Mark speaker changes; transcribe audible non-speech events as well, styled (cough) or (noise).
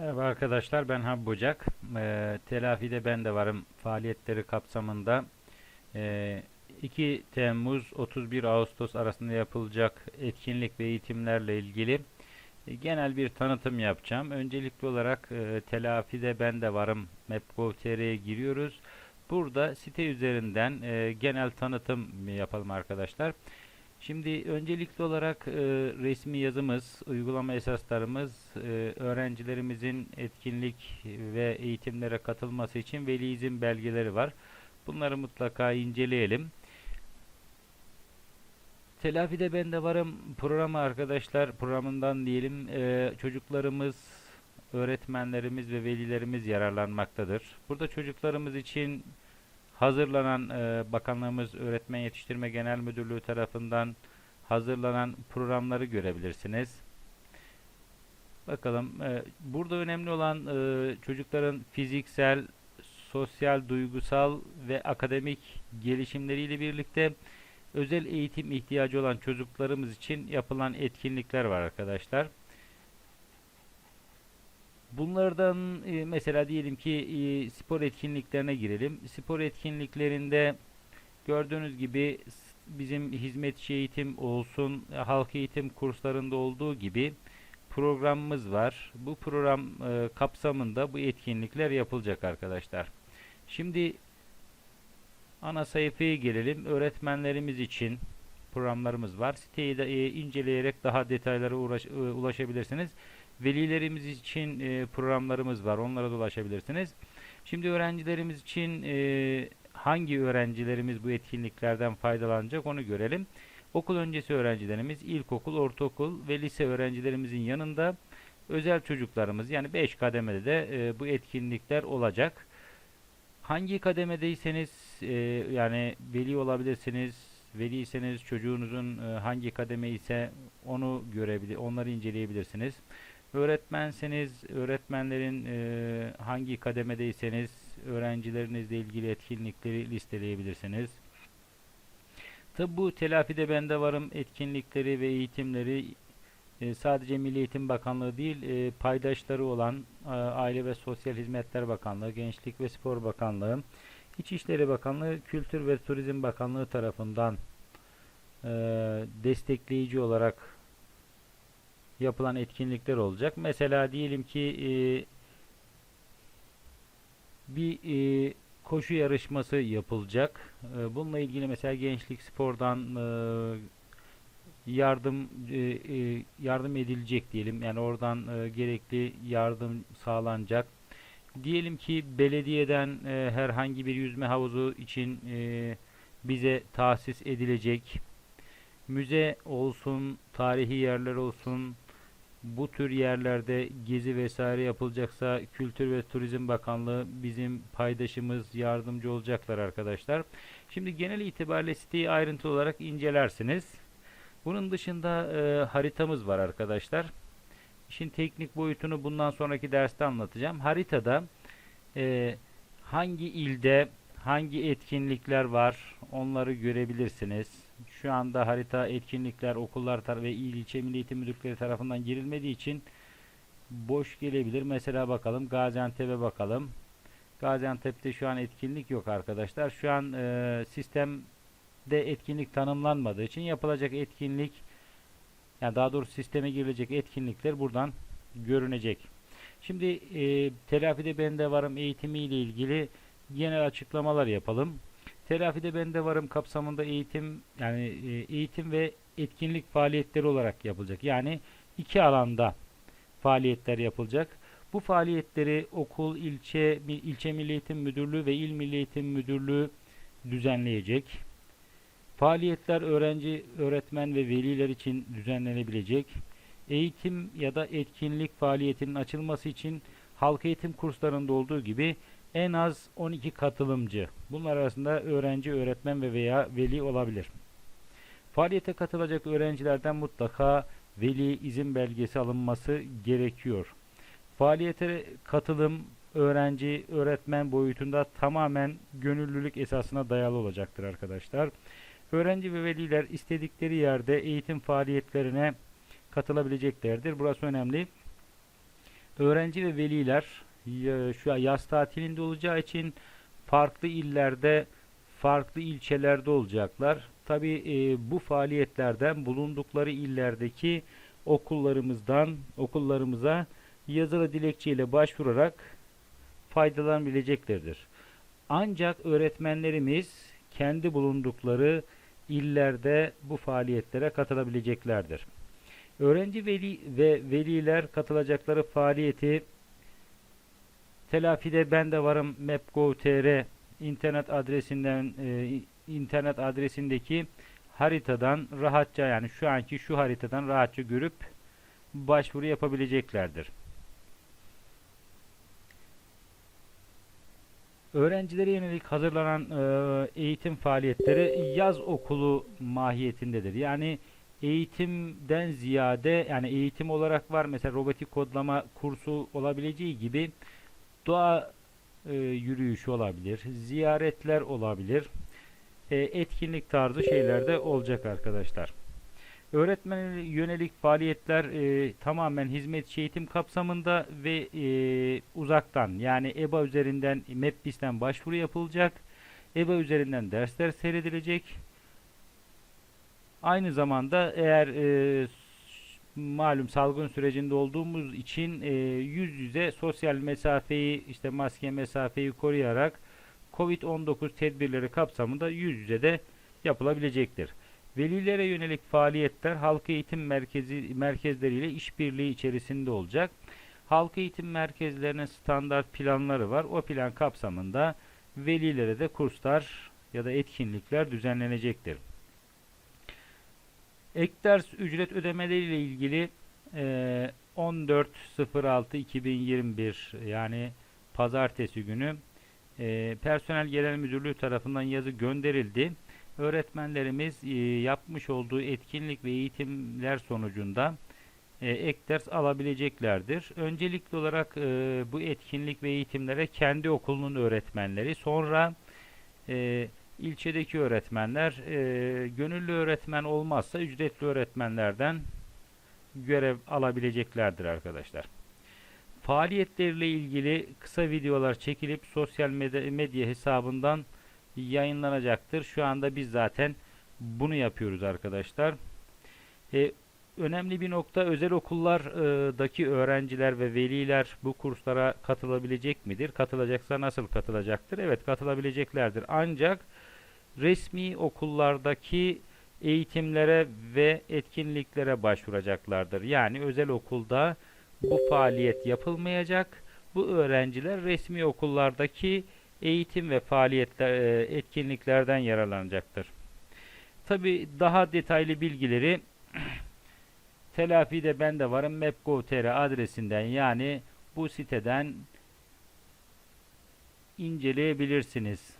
Speaker 1: Merhaba arkadaşlar ben Habib Bucak. Eee telafide ben de varım faaliyetleri kapsamında eee, 2 Temmuz 31 Ağustos arasında yapılacak etkinlik ve eğitimlerle ilgili e, genel bir tanıtım yapacağım. Öncelikli olarak eee telafide ben de varım map.gov.tr'ye giriyoruz. Burada site üzerinden eee, genel tanıtım yapalım arkadaşlar. Şimdi öncelikli olarak e, resmi yazımız, uygulama esaslarımız, e, öğrencilerimizin etkinlik ve eğitimlere katılması için veli izin belgeleri var. Bunları mutlaka inceleyelim. Telafide ben de varım programı arkadaşlar programından diyelim e, çocuklarımız, öğretmenlerimiz ve velilerimiz yararlanmaktadır. Burada çocuklarımız için hazırlanan e, Bakanlığımız Öğretmen Yetiştirme Genel Müdürlüğü tarafından hazırlanan programları görebilirsiniz. Bakalım e, burada önemli olan e, çocukların fiziksel, sosyal, duygusal ve akademik gelişimleriyle birlikte özel eğitim ihtiyacı olan çocuklarımız için yapılan etkinlikler var arkadaşlar. Bunlardan e, mesela diyelim ki e, spor etkinliklerine girelim. Spor etkinliklerinde gördüğünüz gibi bizim hizmetçi eğitim olsun, e, halk eğitim kurslarında olduğu gibi programımız var. Bu program e, kapsamında bu etkinlikler yapılacak arkadaşlar. Şimdi ana sayfaya gelelim. Öğretmenlerimiz için programlarımız var. Siteyi de e, inceleyerek daha detaylara uğraş- e, ulaşabilirsiniz. Velilerimiz için e, programlarımız var. Onlara da ulaşabilirsiniz. Şimdi öğrencilerimiz için e, hangi öğrencilerimiz bu etkinliklerden faydalanacak onu görelim. Okul öncesi öğrencilerimiz, ilkokul, ortaokul ve lise öğrencilerimizin yanında özel çocuklarımız yani 5 kademede de e, bu etkinlikler olacak. Hangi kademedeyseniz e, yani veli olabilirsiniz. Veliyseniz çocuğunuzun e, hangi kademe ise onu görebilir, onları inceleyebilirsiniz. Öğretmenseniz öğretmenlerin e, hangi kademedeyseniz öğrencilerinizle ilgili etkinlikleri listeleyebilirsiniz. Tabi bu telafide bende varım etkinlikleri ve eğitimleri e, sadece Milli Eğitim Bakanlığı değil e, paydaşları olan e, Aile ve Sosyal Hizmetler Bakanlığı, Gençlik ve Spor Bakanlığı, İçişleri Bakanlığı, Kültür ve Turizm Bakanlığı tarafından e, destekleyici olarak yapılan etkinlikler olacak. Mesela diyelim ki e, bir e, koşu yarışması yapılacak. E, bununla ilgili mesela Gençlik Spor'dan e, yardım e, e, yardım edilecek diyelim. Yani oradan e, gerekli yardım sağlanacak. Diyelim ki belediyeden e, herhangi bir yüzme havuzu için e, bize tahsis edilecek. Müze olsun, tarihi yerler olsun, bu tür yerlerde gezi vesaire yapılacaksa Kültür ve Turizm Bakanlığı bizim paydaşımız, yardımcı olacaklar arkadaşlar. Şimdi genel itibariyle siteyi ayrıntılı olarak incelersiniz. Bunun dışında e, haritamız var arkadaşlar. İşin teknik boyutunu bundan sonraki derste anlatacağım. Haritada e, hangi ilde hangi etkinlikler var onları görebilirsiniz. Şu anda harita etkinlikler okullar tar ve il ilçe milli eğitim müdürlükleri tarafından girilmediği için boş gelebilir. Mesela bakalım Gaziantep'e bakalım. Gaziantep'te şu an etkinlik yok arkadaşlar. Şu an e, sistemde etkinlik tanımlanmadığı için yapılacak etkinlik yani daha doğrusu sisteme girilecek etkinlikler buradan görünecek. Şimdi e, telafide bende varım eğitimi ile ilgili genel açıklamalar yapalım. Telafide bende varım kapsamında eğitim yani e, eğitim ve etkinlik faaliyetleri olarak yapılacak. Yani iki alanda faaliyetler yapılacak. Bu faaliyetleri okul, ilçe, ilçe Milli Eğitim Müdürlüğü ve İl Milli Eğitim Müdürlüğü düzenleyecek. Faaliyetler öğrenci, öğretmen ve veliler için düzenlenebilecek. Eğitim ya da etkinlik faaliyetinin açılması için halk eğitim kurslarında olduğu gibi en az 12 katılımcı. Bunlar arasında öğrenci, öğretmen ve veya veli olabilir. Faaliyete katılacak öğrencilerden mutlaka veli izin belgesi alınması gerekiyor. Faaliyete katılım öğrenci, öğretmen boyutunda tamamen gönüllülük esasına dayalı olacaktır arkadaşlar. Öğrenci ve veliler istedikleri yerde eğitim faaliyetlerine katılabileceklerdir. Burası önemli. Öğrenci ve veliler şu yaz tatilinde olacağı için farklı illerde, farklı ilçelerde olacaklar. Tabii e, bu faaliyetlerden bulundukları illerdeki okullarımızdan, okullarımıza yazılı dilekçeyle başvurarak faydalanabileceklerdir. Ancak öğretmenlerimiz kendi bulundukları illerde bu faaliyetlere katılabileceklerdir. Öğrenci veli ve veliler katılacakları faaliyeti telafide ben de varım map.gov.tr internet adresinden e, internet adresindeki haritadan rahatça yani şu anki şu haritadan rahatça görüp başvuru yapabileceklerdir. Öğrencilere yönelik hazırlanan e, eğitim faaliyetleri yaz okulu mahiyetindedir. Yani eğitimden ziyade yani eğitim olarak var mesela robotik kodlama kursu olabileceği gibi doğa e, yürüyüşü olabilir, ziyaretler olabilir, e, etkinlik tarzı şeyler de olacak arkadaşlar. Öğretmene yönelik faaliyetler e, tamamen hizmetçi eğitim kapsamında ve e, uzaktan yani EBA üzerinden MEPBİS'ten başvuru yapılacak. EBA üzerinden dersler seyredilecek. Aynı zamanda eğer e, malum salgın sürecinde olduğumuz için e, yüz yüze sosyal mesafeyi işte maske mesafeyi koruyarak Covid-19 tedbirleri kapsamında yüz yüze de yapılabilecektir. Velilere yönelik faaliyetler halk eğitim merkezi merkezleriyle işbirliği içerisinde olacak. Halk eğitim merkezlerinin standart planları var. O plan kapsamında velilere de kurslar ya da etkinlikler düzenlenecektir. Ek ders ücret ödemeleriyle ilgili e, 14.06.2021 yani pazartesi günü e, Personel Genel Müdürlüğü tarafından yazı gönderildi. Öğretmenlerimiz e, yapmış olduğu etkinlik ve eğitimler sonucunda e, ek ders alabileceklerdir. Öncelikli olarak e, bu etkinlik ve eğitimlere kendi okulunun öğretmenleri, sonra e, ilçedeki öğretmenler, e, gönüllü öğretmen olmazsa ücretli öğretmenlerden görev alabileceklerdir arkadaşlar. Faaliyetleriyle ilgili kısa videolar çekilip sosyal medya, medya hesabından yayınlanacaktır. Şu anda biz zaten bunu yapıyoruz arkadaşlar. E, önemli bir nokta özel okullardaki öğrenciler ve veliler bu kurslara katılabilecek midir? Katılacaksa nasıl katılacaktır? Evet katılabileceklerdir. Ancak resmi okullardaki eğitimlere ve etkinliklere başvuracaklardır. Yani özel okulda bu faaliyet yapılmayacak. Bu öğrenciler resmi okullardaki eğitim ve faaliyetler, e, etkinliklerden yararlanacaktır. Tabi daha detaylı bilgileri (clears throat) telafide ben de varım map.gov.tr adresinden yani bu siteden inceleyebilirsiniz.